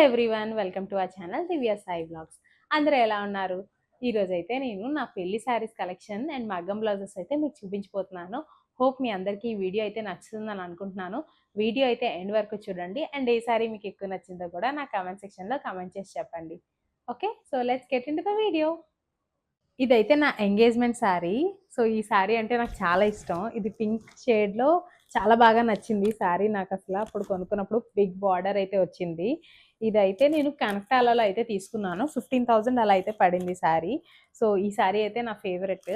Everyone welcome to ఆ channel Divya Sai blogs. అందరూ ఎలా ఉన్నారు? ఈరోజు అయితే నేను నా పెళ్ళి శారీస్ కలెక్షన్ అండ్ మగ్గం బ్లౌజెస్ అయితే మీకు చూపించిపోతున్నాను హోప్ మీ అందరికీ ఈ వీడియో అయితే నచ్చుతుందని అనుకుంటున్నాను. వీడియో అయితే ఎండ్ వరకు చూడండి అండ్ ఏ సారీ మీకు ఎక్కువ నచ్చిందో కూడా నా కామెంట్ సెక్షన్లో కామెంట్ చేసి చెప్పండి. Okay? So let's get into the video ఇదైతే నా ఎంగేజ్మెంట్ శారీ సో ఈ శారీ అంటే నాకు చాలా ఇష్టం. ఇది పింక్ షేడ్లో చాలా బాగా నచ్చింది శారీ నాకు అసలు. అప్పుడు కొనుక్కున్నప్పుడు బిగ్ బార్డర్ అయితే వచ్చింది. ఇదైతే నేను కనకాలలో అయితే తీసుకున్నాను. ఫిఫ్టీన్ థౌజండ్ అలా అయితే పడింది శారీ. సో ఈ శారీ అయితే నా ఫేవరెట్.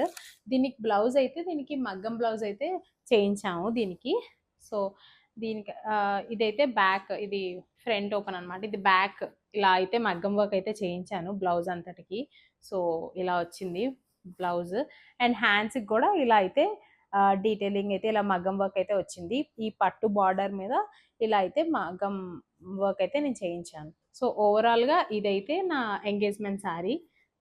దీనికి బ్లౌజ్ అయితే దీనికి మగ్గం బ్లౌజ్ అయితే చేయించాము దీనికి. సో దీనికి ఇదైతే బ్యాక్ ఇది ఫ్రంట్ ఓపెన్ అనమాట ఇది బ్యాక్ ఇలా అయితే మగ్గం వర్క్ అయితే చేయించాను బ్లౌజ్ అంతటికి. సో ఇలా వచ్చింది బ్లౌజ్. అండ్ హ్యాండ్స్కి కూడా ఇలా అయితే డీటెయిలింగ్ అయితే ఇలా మగ్గం వర్క్ అయితే వచ్చింది. ఈ పట్టు బార్డర్ మీద ఇలా అయితే మగ్గం వర్క్ అయితే నేను చేయించాను. సో ఓవరాల్గా ఇదైతే నా ఎంగేజ్మెంట్ శారీ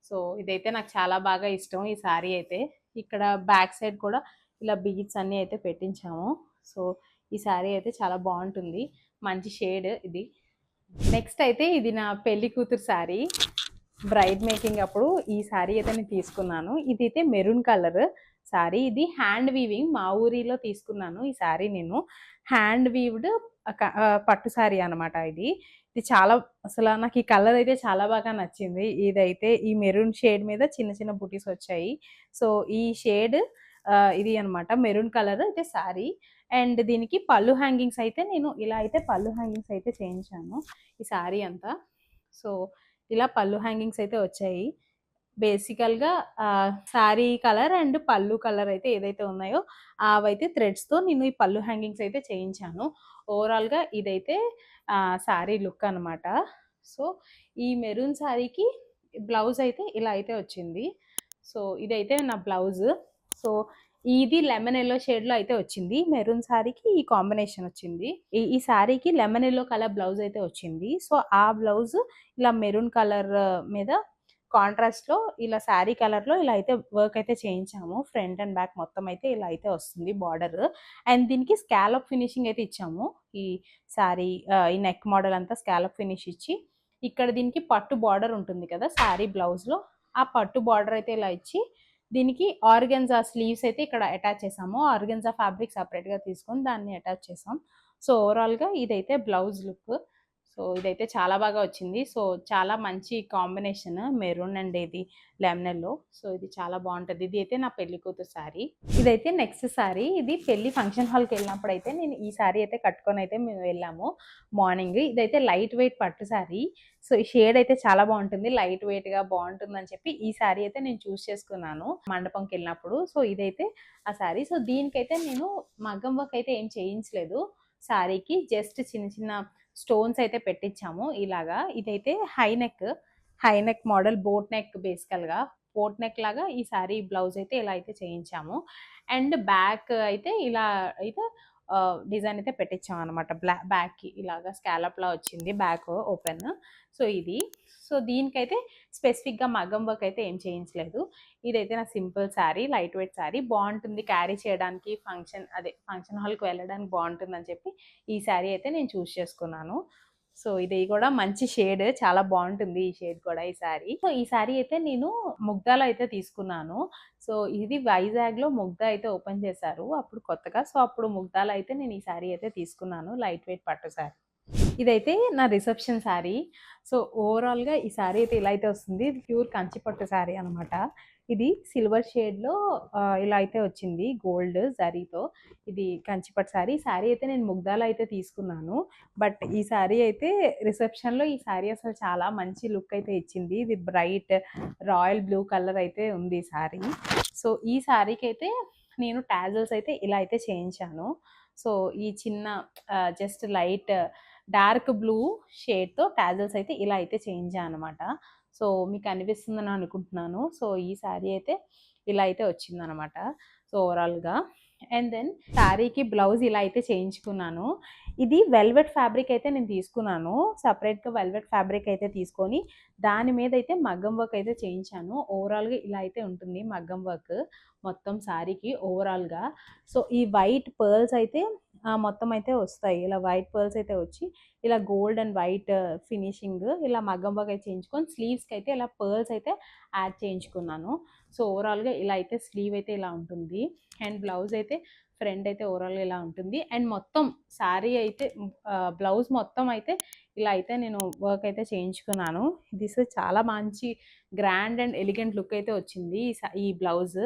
సో ఇదైతే నాకు చాలా బాగా ఇష్టం ఈ శారీ అయితే. ఇక్కడ బ్యాక్ సైడ్ కూడా ఇలా బీడ్స్ అన్నీ అయితే పెట్టించాము. సో ఈ శారీ అయితే చాలా బాగుంటుంది. మంచి షేడ్ ఇది. నెక్స్ట్ అయితే ఇది నా పెళ్ళి కూతురు శారీ బ్రైడ్ మేకింగ్ అప్పుడు ఈ శారీ అయితే నేను తీసుకున్నాను. ఇది అయితే మెరూన్ కలర్ శారీ ఇది హ్యాండ్ వీవింగ్. మా ఊరిలో తీసుకున్నాను ఈ శారీ నేను. హ్యాండ్ వీవ్డ్ పట్టు శారీ అనమాట ఇది. ఇది చాలా అసలు నాకు ఈ కలర్ అయితే చాలా బాగా నచ్చింది. ఇదైతే ఈ మెరూన్ షేడ్ మీద చిన్న చిన్న బుటీస్ వచ్చాయి. సో ఈ షేడ్ ఇది అనమాట మెరూన్ కలర్ అయితే శారీ అండ్ దీనికి పళ్ళు హ్యాంగింగ్స్ అయితే నేను ఇలా అయితే పళ్ళు హ్యాంగింగ్స్ అయితే చేయించాను ఈ శారీ అంతా. సో ఇలా పళ్ళు హ్యాంగింగ్స్ అయితే వచ్చాయి. బేసికల్గా శారీ కలర్ అండ్ పళ్ళు కలర్ అయితే ఏదైతే ఉన్నాయో అవైతే థ్రెడ్స్తో నేను ఈ పళ్ళు హ్యాంగింగ్స్ అయితే చేయించాను. ఓవరాల్గా ఇదైతే శారీ లుక్ అనమాట సో ఈ మెరూన్ శారీకి బ్లౌజ్ అయితే ఇలా అయితే వచ్చింది. సో ఇదైతే నా బ్లౌజ్. సో ఇది లెమన్ ఎల్లో షేడ్లో అయితే వచ్చింది. మెరూన్ శారీకి ఈ కాంబినేషన్ వచ్చింది. ఈ ఈ శారీకి లెమన్ ఎల్లో కలర్ బ్లౌజ్ అయితే వచ్చింది. సో ఆ బ్లౌజ్ ఇలా మెరూన్ కలర్ మీద కాంట్రాస్ట్లో ఇలా శారీ కలర్లో ఇలా అయితే వర్క్ అయితే చేయించాము. ఫ్రంట్ అండ్ బ్యాక్ మొత్తం అయితే ఇలా అయితే వస్తుంది బార్డర్ అండ్ దీనికి స్కాలప్ ఫినిషింగ్ అయితే ఇచ్చాము. ఈ శారీ ఈ నెక్ మోడల్ అంతా స్కాలప్ ఫినిష్ ఇచ్చి ఇక్కడ దీనికి పట్టు బార్డర్ ఉంటుంది కదా శారీ బ్లౌజ్లో ఆ పట్టు బార్డర్ అయితే ఇలా ఇచ్చి దీనికి ఆర్గెన్జా స్లీవ్స్ అయితే ఇక్కడ అటాచ్ చేసాము. ఆర్గెన్జా ఫ్యాబ్రిక్ సపరేట్గా తీసుకొని దాన్ని అటాచ్ చేసాం. సో ఓవరాల్గా ఇదైతే బ్లౌజ్ లుక్ సో ఇదైతే చాలా బాగా వచ్చింది. సో చాలా మంచి కాంబినేషన్ మెరూన్ అండ్ ఇది లెమనల్లో సో ఇది చాలా బాగుంటుంది. ఇది అయితే నా పెళ్ళి కూతురు శారీ ఇదైతే నెక్స్ట్ శారీ ఇది పెళ్ళి ఫంక్షన్ హాల్కి వెళ్ళినప్పుడు అయితే నేను ఈ శారీ అయితే కట్టుకొని అయితే మేము వెళ్ళాము మార్నింగ్. ఇదైతే లైట్ వెయిట్ పట్టు శారీ సో ఈ షేడ్ అయితే చాలా బాగుంటుంది. లైట్ వెయిట్గా బాగుంటుంది అని చెప్పి ఈ శారీ అయితే నేను చూస్ చేసుకున్నాను మండపంకి వెళ్ళినప్పుడు. సో ఇదైతే ఆ శారీ సో దీనికైతే నేను మగ్గం వర్క్ అయితే ఏం చేయించలేదు. శారీకి జస్ట్ చిన్న చిన్న స్టోన్స్ అయితే పెట్టించాము. ఇలాగా ఇదైతే high neck high neck model boat neck బేసికల్గా. బోట్ నెక్ లాగా ఈ శారీ బ్లౌజ్ అయితే ఇలా అయితే చేయించాము. అండ్ బ్యాక్ అయితే ఇలా అయితే డిజైన్ అయితే పెట్టించాం అనమాట బ్లా బ్యాక్కి ఇలాగా స్కాలప్లా వచ్చింది. Back open. సో ఇది. సో దీనికైతే స్పెసిఫిక్గా మగ్గం వర్క్ అయితే ఏం చేయించలేదు. ఇదైతే నా simple sari light weight sari. బాగుంటుంది క్యారీ చేయడానికి ఫంక్షన్ అదే ఫంక్షన్ హాల్కి వెళ్ళడానికి బాగుంటుంది అని చెప్పి ఈ శారీ అయితే నేను చూస్ చేసుకున్నాను. సో ఇది కూడా మంచి షేడ్. చాలా బాగుంటుంది ఈ షేడ్ కూడా ఈ శారీ సో ఈ శారీ అయితే నేను ముగ్ధాలో అయితే తీసుకున్నాను. సో ఇది వైజాగ్లో ముగ్ధా అయితే ఓపెన్ చేశారు. అప్పుడు కొత్తగా సో అప్పుడు ముగ్ధాలో అయితే నేను ఈ శారీ అయితే తీసుకున్నాను. లైట్ వెయిట్ పట్టు శారీ ఇదైతే నా రిసెప్షన్ శారీ. సో ఓవరాల్గా ఈ శారీ అయితే ఇలా అయితే వస్తుంది. ప్యూర్ కంచిపట్టు శారీ అనమాట ఇది సిల్వర్ షేడ్లో ఇలా అయితే వచ్చింది. గోల్డ్ జరీతో ఇది కంచిపట్టు శారీ. శారీ అయితే నేను ముగ్ధాలో అయితే తీసుకున్నాను. బట్ ఈ శారీ అయితే రిసెప్షన్లో ఈ శారీ అసలు చాలా మంచి లుక్ అయితే ఇచ్చింది. ఇది బ్రైట్ రాయల్ బ్లూ కలర్ అయితే ఉంది ఈ శారీ. సో ఈ శారీకి అయితే నేను టాజల్స్ అయితే ఇలా అయితే చేయించాను. సో ఈ చిన్న జస్ట్ లైట్ డార్క్ బ్లూ షేడ్తో టాజల్స్ అయితే ఇలా అయితే చేయించాను అనమాట సో మీకు అనిపిస్తుందని అనుకుంటున్నాను. సో ఈ శారీ అయితే ఇలా అయితే వచ్చిందనమాట సో ఓవరాల్గా అండ్ దెన్ శారీకి బ్లౌజ్ ఇలా అయితే చేయించుకున్నాను. ఇది వెల్వెట్ ఫ్యాబ్రిక్ అయితే నేను తీసుకున్నాను. సపరేట్గా వెల్వెట్ ఫ్యాబ్రిక్ అయితే తీసుకొని దాని మీద అయితే మగ్గం వర్క్ అయితే చేయించాను. ఓవరాల్గా ఇలా అయితే ఉంటుంది మగ్గం వర్క్ మొత్తం శారీకి ఓవరాల్గా. సో ఈ వైట్ పర్ల్స్ అయితే మొత్తం అయితే వస్తాయి. ఇలా వైట్ పర్ల్స్ అయితే వచ్చి ఇలా గోల్డ్ అండ్ వైట్ ఫినిషింగ్ ఇలా మగ్గం వర్క్ అయితే చేయించుకొని స్లీవ్స్కి అయితే ఇలా పర్ల్స్ అయితే యాడ్ చేయించుకున్నాను. సో ఓవరాల్గా ఇలా అయితే స్లీవ్ అయితే ఇలా ఉంటుంది. అండ్ బ్లౌజ్ అయితే ఫ్రంట్ అయితే ఓవరాల్ ఇలా ఉంటుంది. అండ్ మొత్తం శారీ అయితే బ్లౌజ్ మొత్తం అయితే ఇలా అయితే నేను వర్క్ అయితే చేయించుకున్నాను. దిస్ చాలా మంచి గ్రాండ్ అండ్ ఎలిగెంట్ లుక్ అయితే వచ్చింది ఈ ఈ బ్లౌజ్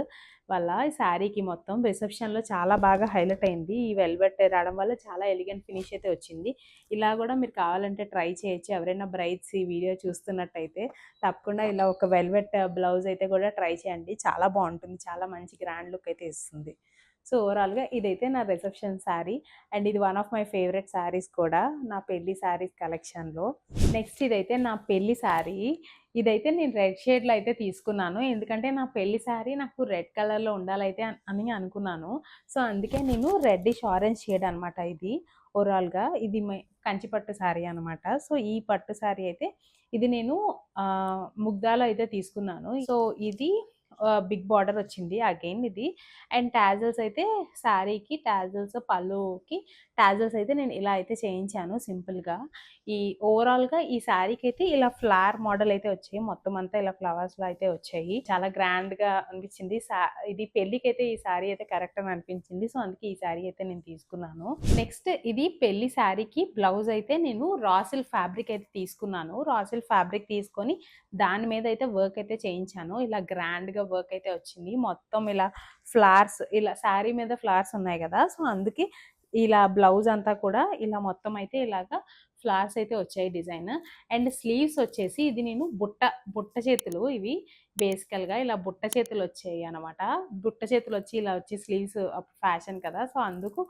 వల్ల. ఈ శారీకి మొత్తం రిసెప్షన్లో చాలా బాగా హైలైట్ అయింది. ఈ వెల్వెట్ రావడం వల్ల చాలా ఎలిగెంట్ ఫినిష్ అయితే వచ్చింది. ఇలా కూడా మీరు కావాలంటే ట్రై చేయొచ్చు. ఎవరైనా బ్రైడ్స్ ఈ వీడియో చూస్తున్నట్టయితే తప్పకుండా ఇలా ఒక వెల్వెట్ బ్లౌజ్ అయితే కూడా ట్రై చేయండి. చాలా బాగుంటుంది. చాలా మంచి గ్రాండ్ లుక్ అయితే ఇస్తుంది. సో ఓవరాల్గా ఇదైతే నా రిసెప్షన్ శారీ. అండ్ ఇది one of my favourite saris కూడా నా పెళ్ళి శారీస్ కలెక్షన్లో. నెక్స్ట్ ఇదైతే నా పెళ్ళి శారీ. ఇదైతే నేను రెడ్ షేడ్లో అయితే తీసుకున్నాను. ఎందుకంటే నా పెళ్ళి శారీ నాకు రెడ్ కలర్లో ఉండాలైతే అని అనుకున్నాను. సో అందుకే నేను రెడ్డిష్ ఆరెంజ్ షేడ్ అనమాట ఇది. ఓవరాల్గా ఇది మై కంచిపట్టు శారీ అనమాట సో ఈ పట్టు శారీ అయితే ఇది నేను ముగ్ధాలో అయితే తీసుకున్నాను. సో ఇది బిగ్ బార్డర్ వచ్చింది అగైన్ ఇది. అండ్ టాజల్స్ అయితే శారీకి టాజల్స్ పళ్ళుకి టాజల్స్ అయితే నేను ఇలా అయితే చేయించాను సింపుల్గా. ఈ ఓవరాల్గా ఈ శారీకి అయితే ఇలా ఫ్లవర్ మోడల్ అయితే వచ్చాయి. మొత్తం అంతా ఇలా ఫ్లవర్స్లో అయితే వచ్చాయి. చాలా గ్రాండ్గా అనిపించింది. సా- ఇది పెళ్ళికి అయితే ఈ శారీ అయితే కరెక్ట్ అని అనిపించింది. సో అందుకే ఈ శారీ అయితే నేను తీసుకున్నాను. నెక్స్ట్ ఇది పెళ్ళి శారీకి బ్లౌజ్ అయితే నేను రాసిల్ ఫ్యాబ్రిక్ అయితే తీసుకున్నాను. రాసిల్ ఫ్యాబ్రిక్ తీసుకొని దాని మీద అయితే వర్క్ అయితే చేయించాను. ఇలా గ్రాండ్గా వర్క్ అయితే వచ్చింది. మొత్తం ఇలా ఫ్లవర్స్ ఇలా శారీ మీద ఫ్లవర్స్ ఉన్నాయి కదా సో అందుకే ఇలా బ్లౌజ్ అంతా కూడా ఇలా మొత్తం అయితే ఇలాగా ఫ్లవర్స్ అయితే వచ్చాయి డిజైన్ అండ్ స్లీవ్స్ వచ్చేసి ఇది నేను బుట్ట బుట్ట చేతులు ఇవి బేసికల్గా ఇలా బుట్ట చేతులు వచ్చాయి అనమాట బుట్ట చేతులు వచ్చి ఇలా వచ్చి స్లీవ్స్ అప్పుడు ఫ్యాషన్ కదా సో అందుకు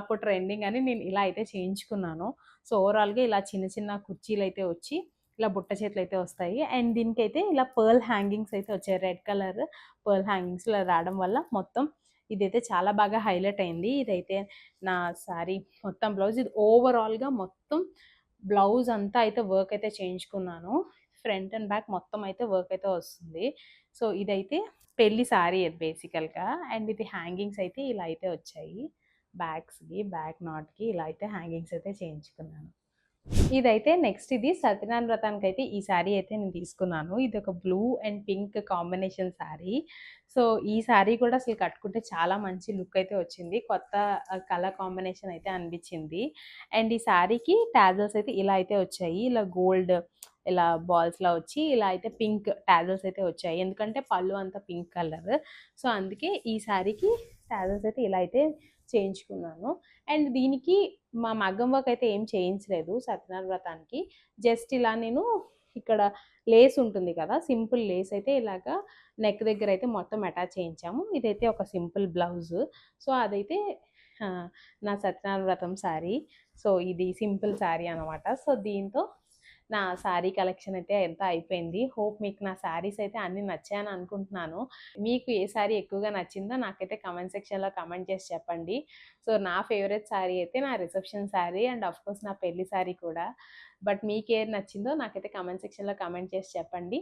అప్పుడు ట్రెండింగ్ అని నేను ఇలా అయితే చేయించుకున్నాను. సో ఓవరాల్గా ఇలా చిన్న చిన్న కుర్చీలు అయితే వచ్చి ఇలా బుట్ట చేతులు అయితే వస్తాయి. అండ్ దీనికైతే ఇలా పర్ల్ హ్యాంగింగ్స్ అయితే వచ్చాయి. రెడ్ కలర్ పర్ల్ హ్యాంగింగ్స్ ఇలా రావడం వల్ల మొత్తం ఇదైతే చాలా బాగా హైలైట్ అయింది. ఇదైతే నా సారీ మొత్తం బ్లౌజ్. ఇది ఓవరాల్గా మొత్తం బ్లౌజ్ అంతా అయితే వర్క్ అయితే చేయించుకున్నాను. ఫ్రంట్ అండ్ బ్యాక్ మొత్తం అయితే వర్క్ అయితే వస్తుంది. సో ఇదైతే పెళ్ళి సారీ బేసికల్గా. అండ్ ఇది హ్యాంగింగ్స్ అయితే ఇలా అయితే వచ్చాయి. బ్యాగ్స్కి బ్యాక్ నాట్కి ఇలా అయితే హ్యాంగింగ్స్ అయితే చేయించుకున్నాను. ఇదైతే నెక్స్ట్ ఇది సత్యనారాయణ వ్రతానికి అయితే ఈ శారీ అయితే నేను తీసుకున్నాను. ఇది ఒక blue and pink combination sari. So ఈ శారీ కూడా అసలు కట్టుకుంటే చాలా మంచి లుక్ అయితే వచ్చింది. కొత్త కలర్ కాంబినేషన్ అయితే అనిపించింది. అండ్ ఈ శారీకి టాజల్స్ అయితే ఇలా అయితే వచ్చాయి. ఇలా గోల్డ్ ఇలా బాల్స్లా వచ్చి ఇలా అయితే పింక్ టాజల్స్ అయితే వచ్చాయి. ఎందుకంటే పళ్ళు అంతా పింక్ కలర్. సో అందుకే ఈ శారీకి టాజల్స్ అయితే ఇలా అయితే చేయించుకున్నాను. అండ్ దీనికి మా మగ్గం వర్క్ అయితే ఏం చేయించలేదు సత్యనారాయణ వ్రతానికి. జస్ట్ ఇలా నేను ఇక్కడ లేస్ ఉంటుంది కదా సింపుల్ లేస్ అయితే ఇలాగా నెక్ దగ్గర అయితే మొత్తం అటాచ్ చేయించాము. ఇదైతే ఒక సింపుల్ బ్లౌజ్ సో అదైతే నా సత్యనారాయణ వ్రతం శారీ సో ఇది సింపుల్ శారీ అనమాట సో దీంతో నా శారీ కలెక్షన్ అయితే ఎంత అయిపోయింది. హోప్ మీకు నా శారీస్ అయితే అన్ని నచ్చాయని అనుకుంటున్నాను. మీకు ఏ శారీ ఎక్కువగా నచ్చిందో నాకైతే కమెంట్ సెక్షన్లో కమెంట్ చేసి చెప్పండి. సో నా ఫేవరెట్ శారీ అయితే నా రిసెప్షన్ శారీ అండ్ అఫ్కోర్స్ నా పెళ్ళి శారీ కూడా. బట్ మీకు ఏది నచ్చిందో నాకైతే కమెంట్ సెక్షన్లో కమెంట్ చేసి చెప్పండి.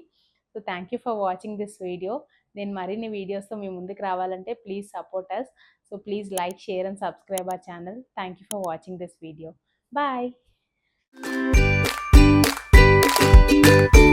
So thank you for watching this video. నేను మరిన్ని వీడియోస్తో మీ ముందుకు రావాలంటే please support us so please like share and subscribe our channel thank you for watching this video. Bye. Thank you.